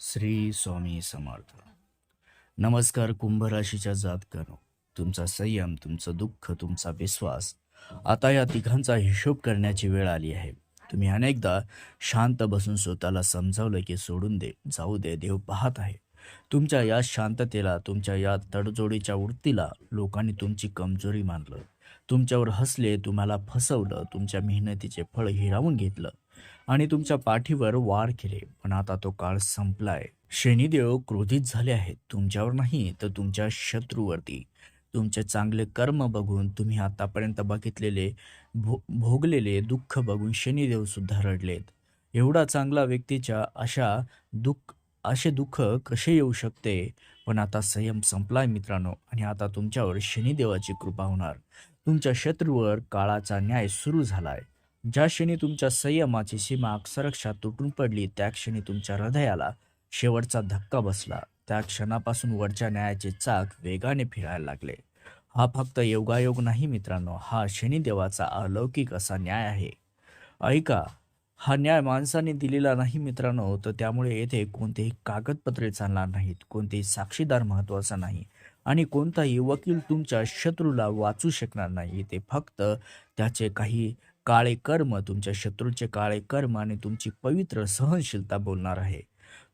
श्री स्वामी समर्थ. नमस्कार कुंभ राशीच्या जातकानो. तुमचा संयम तुमचं दुःख तुमचा विश्वास आता या तिघांचा हिशोब करण्याची वेळ आली आहे. तुम्ही अनेकदा शांत बसून स्वतःला समजावलं की सोडून दे जाऊ दे देव पाहत आहे. तुमच्या या शांततेला तुमच्या या तडजोडीच्या वृत्तीला लोकांनी तुमची कमजोरी मानलं. तुमच्यावर हसले तुम्हाला फसवलं तुमच्या मेहनतीचे फळ हिरावून घेतलं. आणि तुमच्या पाठीवर वार केले. पण आता तो काळ संपलाय. शनिदेव क्रोधित झाले आहेत. तुमच्यावर नाही तर तुमच्या शत्रूवरती. तुमचे चांगले कर्म बघून तुम्ही आतापर्यंत बघितलेले भो भोगलेले दुःख बघून शनिदेव सुद्धा रडलेत. एवढा चांगला व्यक्तीच्या अशा दुःख असे दुःख कसे येऊ शकते? पण आता संयम संपलाय मित्रांनो आणि आता तुमच्यावर शनिदेवाची कृपा होणार. तुमच्या शत्रूवर काळाचा न्याय सुरू झालाय. ज्या क्षणी तुमच्या संयमाची सीमा अक्षरक्षा तुटून पडली त्या क्षणी तुमच्या हृदयाला शेवटचा धक्का बसला. त्या क्षणापासून वरच्या न्यायाचे चाक वेगाने फिरायला लागले. हा फक्त योगायोग नाही मित्रांनो हा शनिदेवाचा अलौकिक असा न्याय आहे. ऐका हा न्याय माणसाने दिलेला नाही मित्रांनो तर त्यामुळे येथे कोणतेही कागदपत्रे चालणार नाहीत कोणतेही साक्षीदार महत्त्वाचा नाही आणि कोणताही वकील तुमच्या शत्रूला वाचू शकणार नाही. ते फक्त त्याचे काही काळे कर्म तुमच्या शत्रूचे काळे कर्म आणि तुमची पवित्र सहनशीलता बोलणार आहे.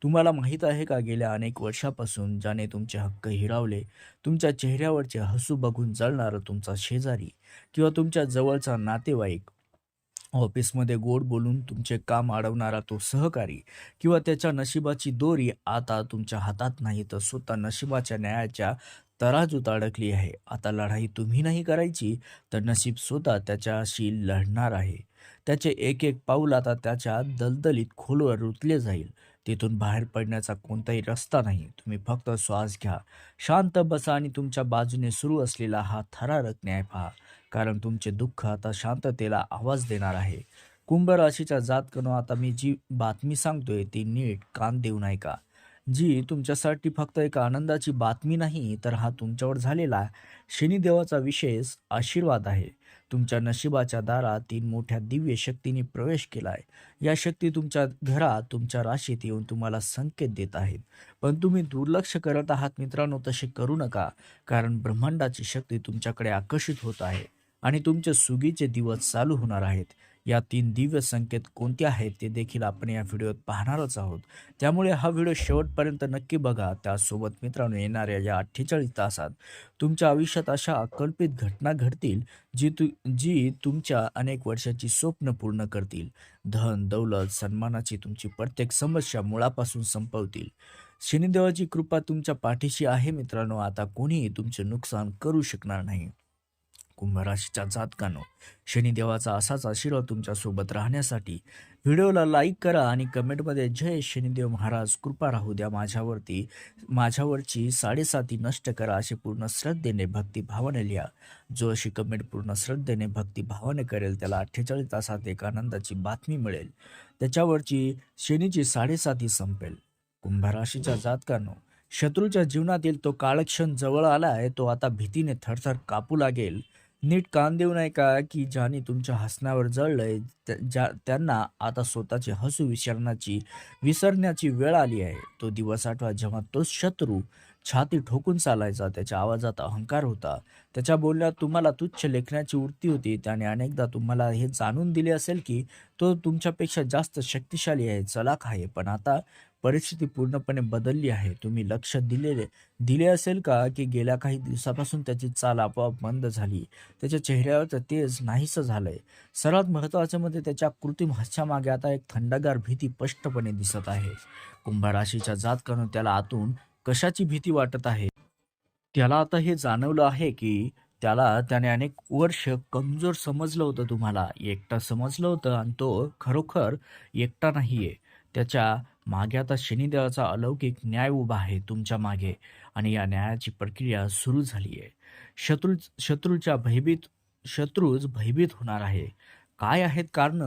तुम्हाला माहीत आहे का गेल्या अनेक वर्षापासून ज्याने तुमचे हक्क हिरावले तुमच्या चेहऱ्यावरचे हसू बघून जळणारा तुमचा शेजारी किंवा तुमच्या जवळचा नातेवाईक ऑफिसमध्ये गोड बोलून तुमचे काम अडवणारा तो सहकारी किंवा त्याच्या नशिबाची दोरी आता तुमच्या हातात नाही तर स्वतः नशिबाच्या न्यायाच्या तराजूत अडकली आहे. आता लढाई तुम्ही नाही करायची तर नशीब स्वतः त्याच्याशी लढणार आहे. त्याचे एक एक पाऊल आता त्याच्या दलदलीत खोलवर रुतले जाईल. तिथून बाहेर पडण्याचा कोणताही रस्ता नाही. तुम्ही फक्त श्वास घ्या. शांत बसा आणि तुमच्या बाजूने सुरू असलेला हा थरारक न्याय पहा. कारण तुमचे दुःख आता शांततेला आवाज देणार आहे. कुंभ राशीच्या जातकनो आता मी जी बातमी सांगतोय ती नीट कान देऊ ऐका का जी तुमच्यासाठी फक्त एक आनंदाची बातमी नाही तर हा तुमच्यावर झालेला शनिदेवाचा विशेष आशीर्वाद आहे. तुमच्या नशिबाच्या दारात तीन मोठ्या दिव्य शक्तीने प्रवेश केला आहे या शक्ती तुमच्या घरात तुमच्या राशीत येऊन तुम्हाला संकेत देत आहेत. पण तुम्ही दुर्लक्ष करत आहात मित्रांनो तसे करू नका कारण ब्रह्मांडाची शक्ती तुमच्याकडे आकर्षित होत आहे. आणि तुमचे सुगीचे दिवस चालू होणार आहेत. या तीन दिव्य संकेत कोणते आहेत ते देखील आपण या व्हिडिओत पाहणारच आहोत. त्यामुळे हा व्हिडिओ शेवटपर्यंत नक्की बघा. त्यासोबत मित्रांनो येणाऱ्या या अठ्ठेचाळीस तासात तुमच्या आयुष्यात अशा अकल्पित घटना घडतील जी तु जी तुमच्या अनेक वर्षाची स्वप्न पूर्ण करतील. धन दौलत सन्मानाची तुमची प्रत्येक समस्या मुळापासून संपवतील. शनिदेवाची कृपा तुमच्या पाठीशी आहे मित्रांनो. आता कोणीही तुमचे नुकसान करू शकणार नाही. कुंभ राशीच्या जातकानो. शनिदेवाचा असाच आशीर्वाद तुमच्यासोबत राहण्यासाठी व्हिडिओला लाईक करा आणि कमेंटमध्ये जय शनिदेव महाराज कृपा राहू द्या माझ्यावरती माझ्यावरची साडेसाती नष्ट करा असे पूर्ण श्रद्धेने भक्तिभावाने लिहा. जो अशी कमेंट पूर्ण श्रद्धेने भक्तिभावाने करेल त्याला अठ्ठेचाळीस तासात एक आनंदाची बातमी मिळेल. त्याच्यावरची शनीची साडेसाती संपेल. कुंभ राशीच्या जातकानो शत्रूच्या जीवनातील तो काळक्षण जवळ आला आहे तो आता भीतीने थरथर कापू लागेल. नीट कान देऊ नये का की ज्याने तुमच्या हसण्यावर जळलंय त्या- ज्या त्यांना आता स्वतःचे हसू विसरण्याची विसरण्याची वेळ आली आहे. तो दिवस आठवा जेव्हा तो शत्रू छाती ठोकून चालायचा त्याच्या आवाजात अहंकार होता. त्याच्या बोलण्यात तुम्हाला तुच्छ लेखण्याची वृत्ती होती. त्याने अनेकदा तुम्हाला हे जाणून दिले असेल की तो तुमच्यापेक्षा जास्त शक्तिशाली आहे चलाख आहे. पण आता परिस्थिती पूर्णपणे बदलली आहे. तुम्ही लक्ष दिलेले दिले असेल का की गेल्या काही दिवसापासून त्याची चाल आपोआप बंद झाली? त्याच्या चेहऱ्यावरचं तेज नाहीसं झालंय. सर्वात महत्त्वाचं म्हणजे त्याच्या कृत्रिम हास्यामागे आता एक थंडगार भीती स्पष्टपणे दिसत आहे. कुंभ राशीच्या जातकानं त्याला आतून कशाची भीती वाटत आहे? त्याला आता हे जाणवलं आहे की त्याला त्याने अनेक वर्ष कमजोर समजलं होतं तुम्हाला. एकटा समजलं होतं आणि तो खरोखर एकटा नाहीये. त्याच्या मागे आता शनिदेवाचा अलौकिक न्याय उभा आहे तुमच्या मागे आणि या न्यायाची प्रक्रिया सुरू झाली आहे. शत्रू शत्रूच्या भयभीत शत्रूच भयभीत होणार आहे. काय आहेत कारण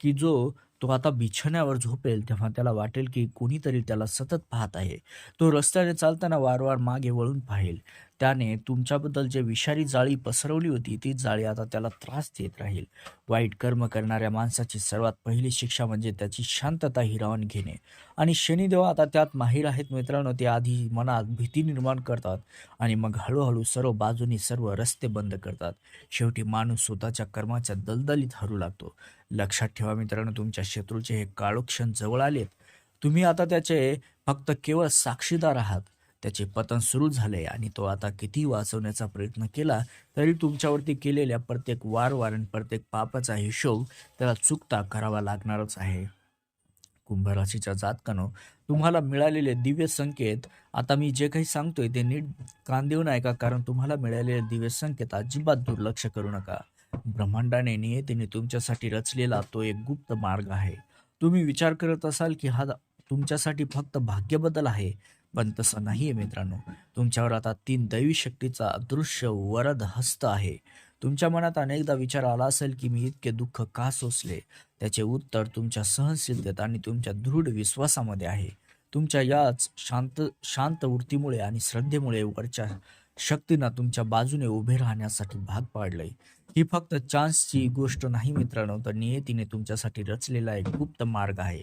की जो तो आता बिछाण्यावर झोपेल तेव्हा त्याला वाटेल की कोणीतरी त्याला सतत पाहत आहे. तो रस्त्याने चालताना वारंवार मागे वळून पाहेल. त्याने तुमच्याबद्दल जे विषारी जाळी पसरवली होती ती जाळी आता त्याला त्रास देत राहील. वाईट कर्म करणाऱ्या माणसाची सर्वात पहिली शिक्षा म्हणजे त्याची शांतता हिरावून घेणे. आणि शनिदेव आता त्यात माहीर आहेत मित्रांनो ते आधी मनात भीती निर्माण करतात आणि मग हळूहळू सर्व बाजूनी सर्व रस्ते बंद करतात. शेवटी माणूस स्वतःच्या कर्माच्या दलदलीत हरू लागतो. लक्षात ठेवा मित्रांनो तुमच्या शत्रूचे हे काळोख क्षण जवळ आलेत. तुम्ही आता त्याचे फक्त केवळ साक्षीदार आहात. त्याचे पतन सुरू झाले आणि तो आता किती वाचवण्याचा प्रयत्न केला तरी तुमच्यावरती केलेल्या प्रत्येक वारवार आणि प्रत्येक पापाचा हिशोब त्याला चुकता करावा लागणारच आहे. कुंभराशीच्या जातकानो तुम्हाला मिळालेले दिव्य संकेत आता मी जे काही सांगतोय ते नीट कान देऊन ऐका कारण तुम्हाला मिळालेले दिव्य संकेत अजिबात दुर्लक्ष करू नका. ब्रह्मांडाने नियतीने तुमच्यासाठी रचलेला तो एक गुप्त मार्ग आहे. तुम्ही विचार करत असाल की हा तुमच्यासाठी फक्त भाग्यबदल आहे पण तसं नाही आहे मित्रांनो. तुमच्यावर आता तीन दैवी शक्तीचा अदृश्य वरद हस्त आहे. तुमच्या मनात अनेकदा विचार आला असेल की मी इतके दुःख का सोसले? त्याचे उत्तर तुमच्या सहनशीलतेत आणि तुमच्या दृढ विश्वासामध्ये आहे. तुमच्या याच शांत शांत वृत्तीमुळे आणि श्रद्धेमुळे वरच्या शक्तींना तुमच्या बाजूने उभे राहण्यासाठी भाग पाडलंय. ही फक्त चान्सची गोष्ट नाही मित्रांनो तर नियतीने तुमच्यासाठी रचलेला एक गुप्त मार्ग आहे.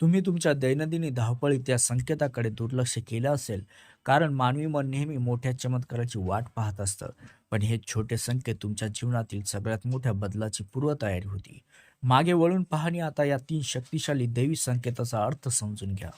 तुम्ही तुमच्या दैनंदिनी धावपळीत त्या संकेताकडे दुर्लक्ष केलं असेल कारण मानवी मन नेहमी मोठ्या चमत्काराची वाट पाहत असतं. पण हे छोटे संकेत तुमच्या जीवनातील सगळ्यात मोठ्या बदलाची पूर्वतयारी होती. मागे वळून पाहणी आता या तीन शक्तिशाली दैवी संकेताचा अर्थ समजून घ्या.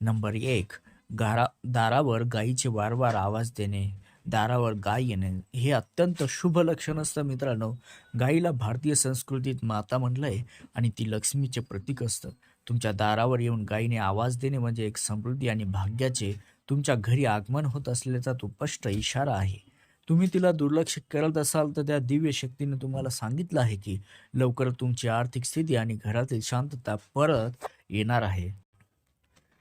नंबर एक गारा दारावर गायीचे वारंवार आवाज देणे. दारावर गाय येणे हे अत्यंत शुभ लक्षण असतं मित्रांनो. गायीला भारतीय संस्कृतीत माता म्हणलंय आणि ती लक्ष्मीचे प्रतीक असतं. तुमच्या दारावर येऊन गायीने आवाज देणे म्हणजे एक समृद्धी आणि भाग्याचे तुमच्या घरी आगमन होत असल्याचा तो स्पष्ट इशारा आहे. तुम्ही तिला दुर्लक्ष करत असाल तर त्या दिव्य शक्तीने तुम्हाला सांगितलं आहे की लवकर तुमची आर्थिक स्थिती आणि घरातील शांतता परत येणार आहे.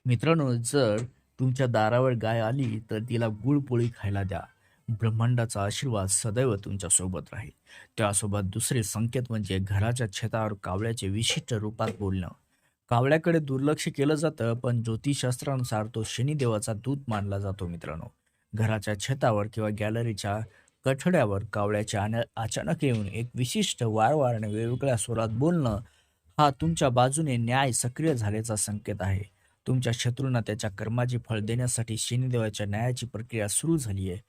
मित्रांनो जर तुमच्या दारावर गाय आली तर तिला गुळपोळी खायला द्या. ब्रह्मांडाचा आशीर्वाद सदैव तुमच्यासोबत राहील. त्यासोबत दुसरे संकेत म्हणजे घराच्या छतावर कावळ्याचे विशिष्ट रूपात बोलणं. कावळ्याकडे दुर्लक्ष केलं जातं पण ज्योतिषशास्त्रानुसार तो शनिदेवाचा दूत मानला जातो मित्रांनो. घराच्या छतावर किंवा गॅलरीच्या कठड्यावर कावळ्याच्या अचानक येऊन एक विशिष्ट वारंवारने वेगवेगळ्या स्वरात बोलणं हा तुमच्या बाजूने न्याय सक्रिय झाल्याचा संकेत आहे. तुमच्या शत्रूंना त्याच्या कर्माची फळ देण्यासाठी शनिदेवाच्या न्यायाची प्रक्रिया सुरू झाली आहे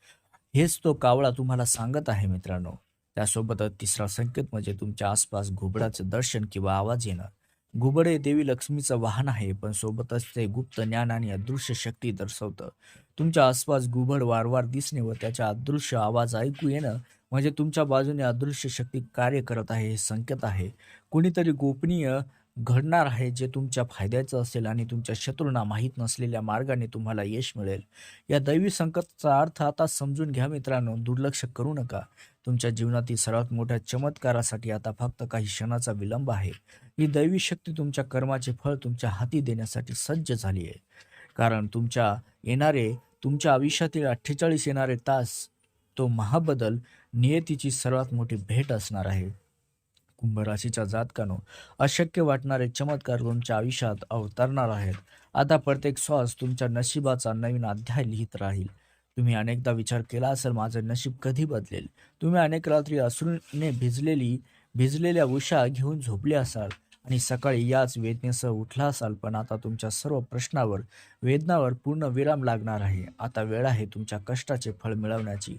हेच तो कावळा तुम्हाला सांगत आहे मित्रांनो. त्यासोबतच तिसरा संकेत म्हणजे तुमच्या आसपास घुबडाचं दर्शन किंवा आवाज येणं. घुबड हे देवी लक्ष्मीचं वाहन आहे पण सोबतच ते गुप्त ज्ञान आणि अदृश्य शक्ती दर्शवतं. तुमच्या आसपास घुबड वारंवार दिसणे व त्याचा अदृश्य आवाज ऐकू येणं म्हणजे तुमच्या बाजूने अदृश्य शक्ती कार्य करत आहे हे संकेत आहे. कुणीतरी गोपनीय घडणार आहे जे तुमच्या फायद्याचं असेल आणि तुमच्या शत्रूंना माहीत नसलेल्या मार्गाने तुम्हाला यश मिळेल. या दैवी संकटाचा अर्थ आता समजून घ्या मित्रांनो दुर्लक्ष करू नका. तुमच्या जीवनातील सर्वात मोठ्या चमत्कारासाठी आता फक्त काही क्षणाचा विलंब आहे. ही दैवी शक्ती तुमच्या कर्माचे फळ तुमच्या हाती देण्यासाठी सज्ज झाली आहे. कारण तुमच्या येणारे तुमच्या आयुष्यातील अठ्ठेचाळीस येणारे तास तो महाबदल नियतीची सर्वात मोठी भेट असणार आहे. कुंभ राशीच्या जातकानो अशक्य वाटणारे चमत्कार तुमच्या आयुष्यात अवतरणार आहेत. आता प्रत्येक श्वास तुमच्या नशिबाचा नवीन अध्याय लिहित राहील. तुम्ही अनेकदा विचार केला असेल माझं नशीब कधी बदलेल? तुम्ही अनेक रात्री अश्रूने भिजलेली भिजलेल्या उषा घेऊन झोपले असाल. आणि सकाळी याच वेदनेसह उठला असाल पण आता तुमच्या सर्व प्रश्नावर वेदनावर पूर्ण विराम लागणार आहे. आता वेळ आहे तुमच्या कष्टाचे फळ मिळवण्याची.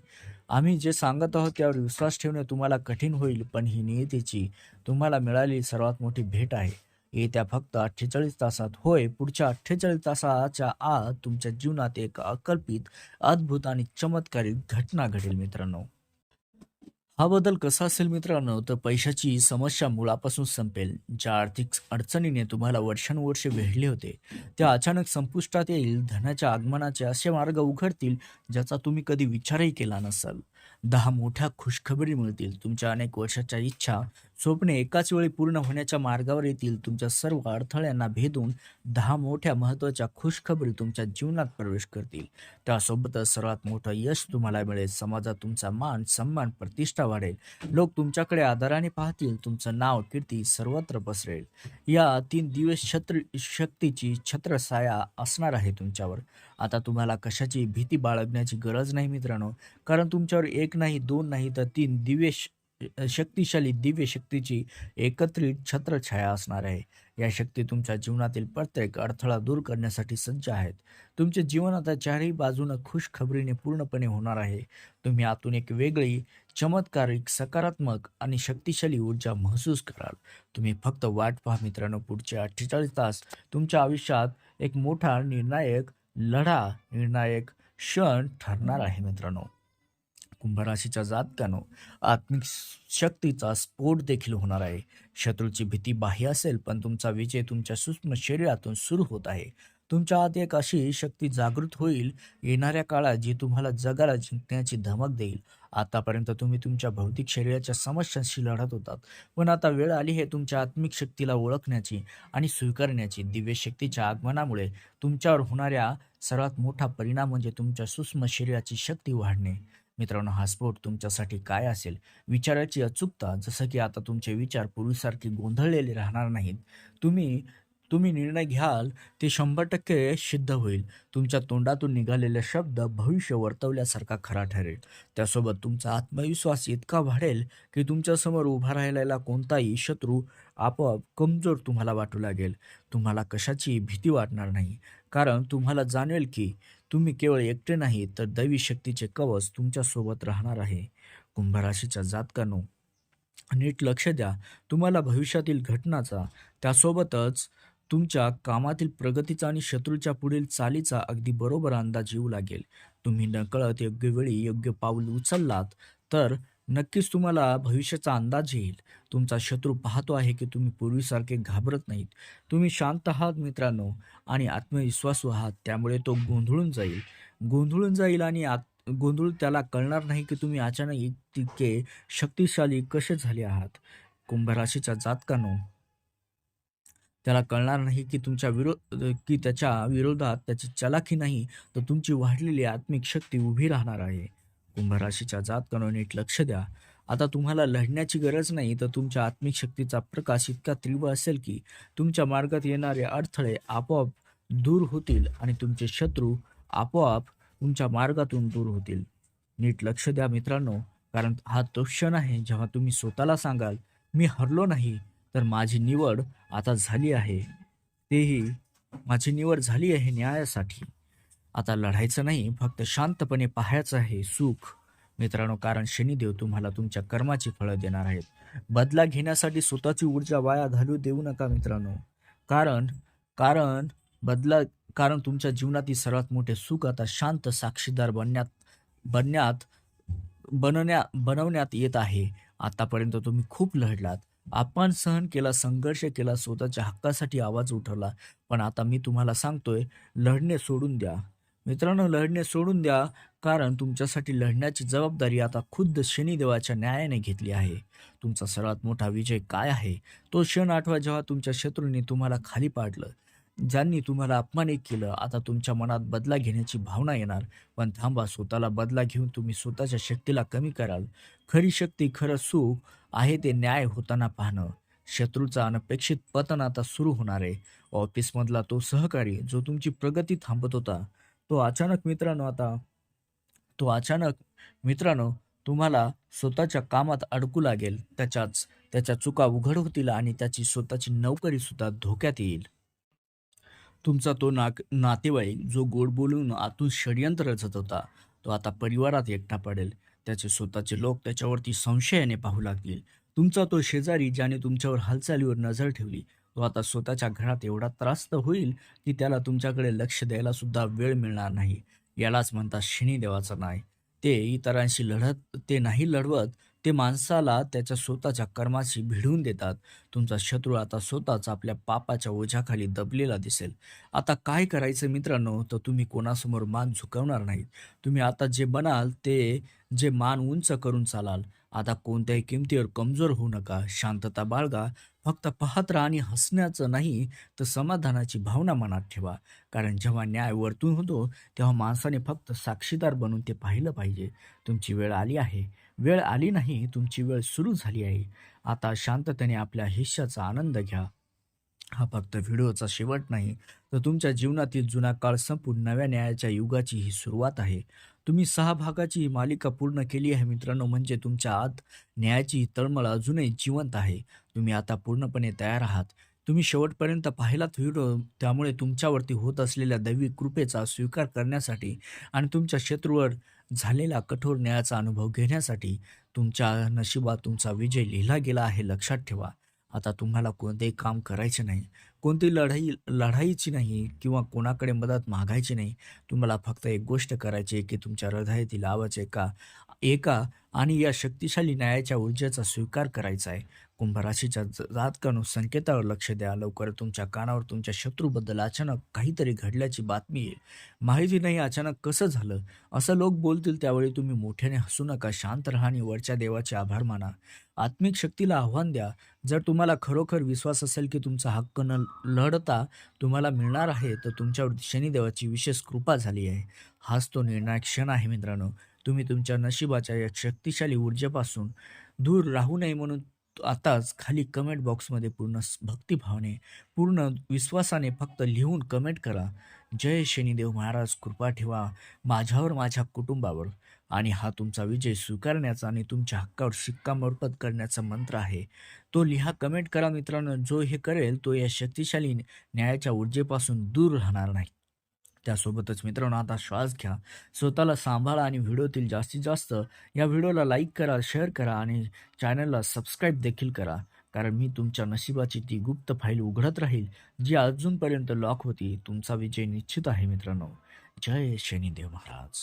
आम्ही जे सांगत आहोत त्यावर विश्वास ठेवणे तुम्हाला कठीण होईल पण ही नियतीची तुम्हाला मिळालेली सर्वात मोठी भेट आहे. येत्या फक्त अठ्ठेचाळीस तासात होय पुढच्या अठ्ठेचाळीस तासाच्या आत तुमच्या जीवनात एक अकल्पित अद्भुत आणि चमत्कारिक घटना घडेल मित्रांनो. हा बदल कसा असेल मित्रांनो? तर पैशाची समस्या मुळापासून संपेल. ज्या आर्थिक अडचणीने तुम्हाला वर्षानुवर्षे वेढले होते त्या अचानक संपुष्टात येईल धनाच्या आगमनाचे असे मार्ग उघडतील ज्याचा तुम्ही कधी विचारही केला नसाल. दहा मोठ्या खुशखबरी मिळतील. तुमच्या अनेक वर्षाच्या इच्छा स्वप्ने एकाच वेळी पूर्ण होण्याच्या मार्गावर येतील. तुमच्या सर्व अडथळ्यांना भेदून दहा मोठ्या महत्त्वाच्या खुशखबरी तुमच्या जीवनात प्रवेश करतील. त्यासोबतच सर्वात मोठं यश तुम्हाला मिळेल. समाजात तुमचा मान सन्मान प्रतिष्ठा वाढेल. लोक तुमच्याकडे आदराने पाहतील. तुमचं नाव कीर्ती सर्वत्र पसरेल. या तीन दिवस छत्र शक्तीची छत्रसाया असणार आहे तुमच्यावर. आता तुम्हाला कशाची भीती बाळगण्याची गरज नाही मित्रांनो. कारण तुमच्यावर एक नाही दोन नाही तर तीन दिव्य शक्तिशाली दिव्य शक्तीची एकत्रित छत्रछाया असणार आहे. या शक्ती तुमच्या जीवनातील प्रत्येक अडथळा दूर करण्यासाठी सज्ज आहेत. तुमचे जीवन आता चारही बाजूनं खुशखबरीने पूर्णपणे होणार आहे. तुम्ही आतून एक वेगळी चमत्कारिक सकारात्मक आणि शक्तिशाली ऊर्जा महसूस कराल. तुम्ही फक्त वाट पहा मित्रांनो पुढचे अठ्ठेचाळीस तास तुमच्या आयुष्यात एक मोठा निर्णायक लढा निर्णायक क्षण ठरणार आहे मित्रांनो. कुंभराशीच्या जातकानो आत्मिक शक्तीचा स्फोट देखील होणार आहे. शत्रूची भीती बाह्य असेल पण तुमचा विजय तुमच्या सूक्ष्म शरीरातून सुरू होत आहे. तुमच्या आत एक अशी शक्ती जागृत होईल येणाऱ्या काळात जी तुम्हाला जगाला जिंकण्याची धमक देईल. आतापर्यंत तुम्ही तुमच्या भौतिक शरीराच्या समस्यांशी लढत होतात. पण आता वेळ आली आहे तुमच्या आत्मिक शक्तीला ओळखण्याची आणि स्वीकारण्याची. दिव्य शक्तीच्या आगमनामुळे तुमच्यावर होणाऱ्या सर्वात मोठा परिणाम म्हणजे तुमच्या सूक्ष्म शरीराची शक्ती वाढणे. मित्रांनो हा स्फोट तुमच्यासाठी काय असेल? विचाराची अचूकता. जसं की आता तुमचे विचार पूर्वीसारखे गोंधळलेले राहणार नाहीत. तुम्ही तुम्ही निर्णय घ्याल ते शंभर टक्के सिद्ध होईल. तुमच्या तोंडातून निघालेले शब्द भविष्य वर्तवल्यासारखा खरा ठरेल. त्यासोबत तुमचा आत्मविश्वास इतका वाढेल की तुमच्यासमोर उभा राहिलेला कोणताही शत्रू आपोआप कमजोर तुम्हाला वाटू लागेल. तुम्हाला कशाची भीती वाटणार नाही. कारण तुम्हाला जाणवेल की तुम्ही केवळ एकटे नाही तर दैवी शक्तीचे कवच तुमच्यासोबत राहणार आहे. कुंभराशीच्या जातकानो नीट लक्ष द्या. तुम्हाला भविष्यातील घटनाचा त्यासोबतच तुमच्या कामातील प्रगतीचा आणि शत्रूच्या पुढील चालीचा अगदी बरोबर अंदाज येऊ लागेल. तुम्ही नकळत योग्य वेळी योग्य पाऊल उचललात तर नक्कीच तुम्हाला भविष्याचा अंदाज येईल. तुमचा शत्रू पाहतो आहे की तुम्ही पूर्वीसारखे घाबरत नाहीत. तुम्ही शांत आहात मित्रांनो आणि आत्मविश्वासू आहात. त्यामुळे तो गोंधळून जाईल. गोंधळून जाईल आणि आत गोंधळून त्याला कळणार नाही की तुम्ही अचानक इतके शक्तिशाली कसे झाले आहात. कुंभराशीच्या जातकानो त्याला कळणार नाही की तुमच्या विरोध की त्याच्या विरोधात त्याची चलाखी नाही तर तुमची वाढलेली आत्मिक शक्ती उभी राहणार आहे. कुंभराशीच्या जातकानो नीट लक्ष द्या. आता तुम्हाला लढण्याची गरज नाही तर तुमच्या आत्मिक शक्तीचा प्रकाश इतका तीव्र असेल की तुमच्या मार्गात येणारे अडथळे आपोआप दूर होतील आणि तुमचे शत्रू आपोआप तुमच्या मार्गातून दूर होतील. नीट लक्ष द्या मित्रांनो कारण हा तो क्षण आहे जेव्हा तुम्ही स्वतःला सांगाल मी हरलो नाही तर माझी निवड आता झाली आहे. तेही माझी निवड झाली आहे न्यायासाठी. आता लढायचं नाही फक्त शांतपणे पाहायचं आहे सुख. मित्रांनो कारण शनिदेव तुम्हाला तुमच्या कर्माची फळं देणार आहेत. बदला घेण्यासाठी स्वतःची ऊर्जा वाया घालू देऊ नका मित्रांनो. कारण कारण बदला कारण तुमच्या जीवनातील सर्वात मोठे सुख आता शांत साक्षीदार बनण्यात बनण्यात बनवण्या बनवण्यात येत आहे. आतापर्यंत तुम्ही खूप लढलात. अपमान सहन केला संघर्ष केला स्वतःच्या हक्कासाठी आवाज उठवला. पण आता मी तुम्हाला सांगतोय लढणे सोडून द्या. मित्रांनो लढणे सोडून द्या कारण तुमच्यासाठी लढण्याची जबाबदारी आता खुद्द शनिदेवाच्या न्यायाने घेतली आहे. तुमचा सर्वात मोठा विजय काय आहे? तो क्षण आठवा जेव्हा तुमच्या शत्रूंनी तुम्हाला खाली पाडलं. ज्यांनी तुम्हाला अपमानित केलं आता तुमच्या मनात बदला घेण्याची भावना येणार. पण थांबा स्वतःला बदला घेऊन तुम्ही स्वतःच्या शक्तीला कमी कराल. खरी शक्ती खरं सुख आहे ते न्याय होताना पाहणं. शत्रूचा अनपेक्षित पतन आता सुरू होणार आहे. ऑफिसमधला तो सहकारी जो तुमची प्रगती थांबत होता तो अचानक मित्रांनो आता तो अचानक मित्रांनो तुम्हाला स्वतःच्या कामात अडकू लागेल. त्याच्याच त्याच्या चुका उघड होतील आणि त्याची स्वतःची नोकरी सुद्धा धोक्यात येईल. तुमचा तो नाक नातेवाईक जो गोड बोलून आतून षडयंत्र रचत होता तो आता परिवारात एकटा पडेल. त्याचे स्वतःचे लोक त्याच्यावरती संशयाने पाहू लागतील. तुमचा तो शेजारी ज्याने तुमच्यावर हालचालीवर नजर ठेवली तो आता स्वतःच्या घरात एवढा त्रास्त होईल की त्याला तुमच्याकडे लक्ष द्यायला सुद्धा वेळ मिळणार नाही. यालाच म्हणतात शनी देवाचा नाही ते इतरांशी लढत ते नाही लढवत ते माणसाला त्याच्या स्वतःच्या कर्माशी भिडवून देतात. तुमचा शत्रू आता स्वतःच आपल्या पापाच्या ओझ्याखाली दबलेला दिसेल. आता काय करायचं मित्रांनो? तर तुम्ही कोणासमोर मान झुकवणार नाहीत. तुम्ही आता जे बनाल ते जे मान उंच करून चालाल. आता कोणत्याही किमतीवर कमजोर होऊ नका. शांतता बाळगा. फक्त पाहत राहा आणि हसण्याचं नाही तर समाधानाची भावना मनात ठेवा. कारण जेव्हा न्याय वर्तून होतो तेव्हा माणसाने फक्त साक्षीदार बनून ते पाहिलं पाहिजे. तुमची वेळ आली आहे. वेळ आली नाही तुमची वेळ सुरू झाली आहे. आता शांततेने आपल्या हिश्श्याचा आनंद घ्या. हा फक्त व्हिडिओचा शेवट नाही तर तुमच्या जीवनातील जुना काळ संपून नव्या न्यायाच्या युगाची ही सुरुवात आहे. तुम्ही सहा भागाची ही मालिका पूर्ण केली आहे मित्रांनो म्हणजे तुमच्या आत न्यायाची तळमळ अजूनही जिवंत आहे. तुम्ही आता पूर्णपणे तयार आहात. तुम्ही शेवटपर्यंत पाहिलात व्हिडिओ त्यामुळे तुमच्यावरती होत असलेल्या दैवी कृपेचा स्वीकार करण्यासाठी आणि तुमच्या शत्रूवर झालेला कठोर न्यायाचा अनुभव घेण्यासाठी तुमच्या नशिबात तुमचा विजय लिहिला गेला आहे लक्षात ठेवा. आता तुम्हाला कोणतेही काम करायचे नाही कोणती लढाई लढाईची नाही किंवा कोणाकडे मदत मागायची नाही. तुम्हाला फक्त एक गोष्ट करायची आहे की तुमच्या हृदयातील आवाज एका एका आणि या शक्तिशाली न्यायाच्या ऊर्जेचा स्वीकार करायचा आहे. कुंभ राशीच्या जातकानु संकेतावर लक्ष द्या. लवकर तुमच्या कानावर तुमच्या शत्रूबद्दल अचानक काहीतरी घडल्याची बातमी येईल. माहिती नाही अचानक कसं झालं? असं लोक बोलतील त्यावेळी तुम्ही मोठ्याने हसू नका शांत राहा आणि वरच्या देवाचे आभार माना. आत्मिक शक्तीला आव्हान द्या. जर तुम्हाला खरोखर विश्वास असेल की तुमचा हक्क न लढता तुम्हाला मिळणार आहे तर तुमच्यावर शनिदेवाची विशेष कृपा झाली आहे. हाच तो निर्णायक क्षण आहे मित्रांनो. तुम्ही तुमच्या नशिबाच्या या शक्तिशाली ऊर्जेपासून दूर राहू नये म्हणून आताच खाली कमेंट बॉक्समध्ये पूर्ण भक्तिभावाने पूर्ण विश्वासाने फक्त लिहून कमेंट करा. जय शनिदेव महाराज कृपा ठेवा माझ्यावर माझ्या कुटुंबावर. आणि हा तुमचा विजय स्वीकारण्याचा आणि तुमच्या हक्कावर शिक्कामोर्फत करण्याचा मंत्र आहे. तो लिहा कमेंट करा मित्रांनो. जो हे करेल तो या शक्तिशाली न्यायाच्या ऊर्जेपासून दूर राहणार नाही. त्यासोबतच मित्रांनो आता श्वास घ्या. स्वतःला सांभाळा आणि व्हिडिओतील जास्तीत जास्त या व्हिडिओला लाईक करा शेअर करा आणि चॅनलला सबस्क्राईब देखील करा. कारण मी तुमच्या नशिबाची ती गुप्त फाईल उघडत राहील जी अजूनपर्यंत लॉक होती. तुमचा विजय निश्चित आहे मित्रांनो. जय शनिदेव महाराज.